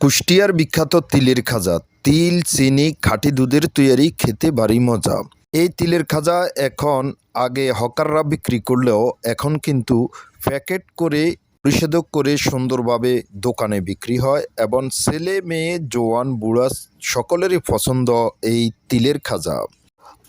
কুষ্টিয়ার বিখ্যাত তিলের খাজা। তিল, চিনি, খাঁটি দুধের তৈরি খেতে ভারী মজা। এই তিলের খাজা এখন আগে হকাররা বিক্রি করলেও এখন কিন্তু প্যাকেট করে পরিশোধক করে সুন্দরভাবে দোকানে বিক্রি হয় এবং ছেলে, মেয়ে জোয়ান বুড়া সকলেরই পছন্দ এই তিলের খাজা।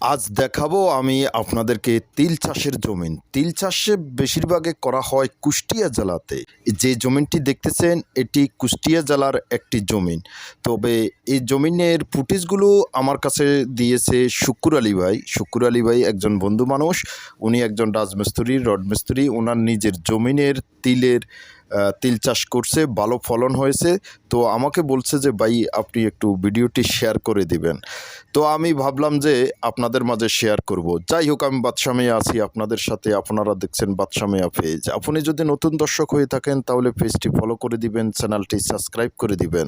আজ দেখাবো আমি আপনাদেরকে তিল চাষের জমিন। তিল চাষে বেশিরভাগে করা হয় কুষ্টিয়া জেলাতে। যে জমিনটি দেখতেছেন, এটি কুষ্টিয়া জেলার একটি জমিন। তবে এই জমিনের ফুটেজগুলো আমার কাছে দিয়েছে শুকুর আলী ভাই। শুকুর আলী ভাই একজন বন্ধু মানুষ। উনি একজন রাজমিস্ত্রি, রড মিস্ত্রি। ওনার নিজের জমিনের তিলের তিল চাষ করছে, ভালো ফলন হয়েছে। তো আমাকে বলছে যে, ভাই, আপনি একটু ভিডিওটি শেয়ার করে দিবেন। তো আমি ভাবলাম যে আপনাদের মাঝে শেয়ার করব। যাই হোক, আমি বাদশামিয়া আছি, আপনাদের সাথে আপনারা দেখছেন বাদশামিয়া পেজ আপনি যদি নতুন দর্শক হয়ে থাকেন, তাহলে পেজটি ফলো করে দিবেন চ্যানেলটি সাবস্ক্রাইব করে দিবেন।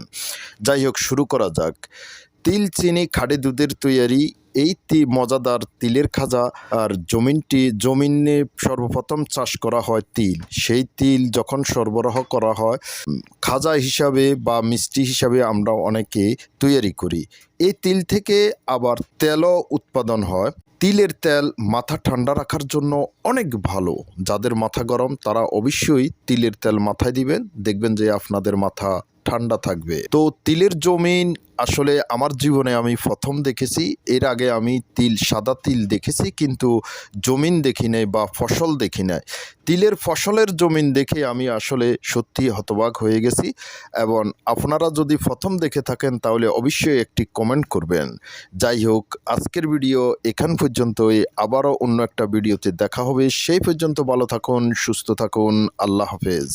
যাই হোক, শুরু করা যাক। তিল, চিনি খাড়ি দুধের তৈরি এই তি মজাদার তিলের খাজা আর জমিনটি, জমিনে সর্বপ্রথম চাষ করা হয় তিল। সেই তিল যখন সরবরাহ করা হয় খাজা হিসাবে বা মিষ্টি হিসাবে আমরা অনেকে তৈরি করি। এই তিল থেকে আবার তেলও উৎপাদন হয়। তিলের তেল মাথা ঠান্ডা রাখার জন্য অনেক ভালো। যাদের মাথা গরম তারা অবশ্যই তিলের তেল মাথায় দিবেন। দেখবেন যে আপনাদের মাথা ঠান্ডা থাকবে। তো তিলের জমিন আসলে আমার জীবনে আমি প্রথম দেখেছি, এর আগে আমি তিল, সাদা তিল দেখেছি কিন্তু জমিন দেখি নাই বা ফসল দেখি নাই। তিলের ফসলের জমিন দেখে আমি আসলে সত্যি হতবাক হয়ে গেছি এবং আপনারা যদি প্রথম দেখে থাকেন তাহলে অবশ্যই একটি কমেন্ট করবেন। যাই হোক, আজকের ভিডিও এখান পর্যন্তই। আবারও অন্য একটা ভিডিওতে দেখা হবে। সেই পর্যন্ত ভালো থাকুন, সুস্থ থাকুন। আল্লাহ হাফেজ।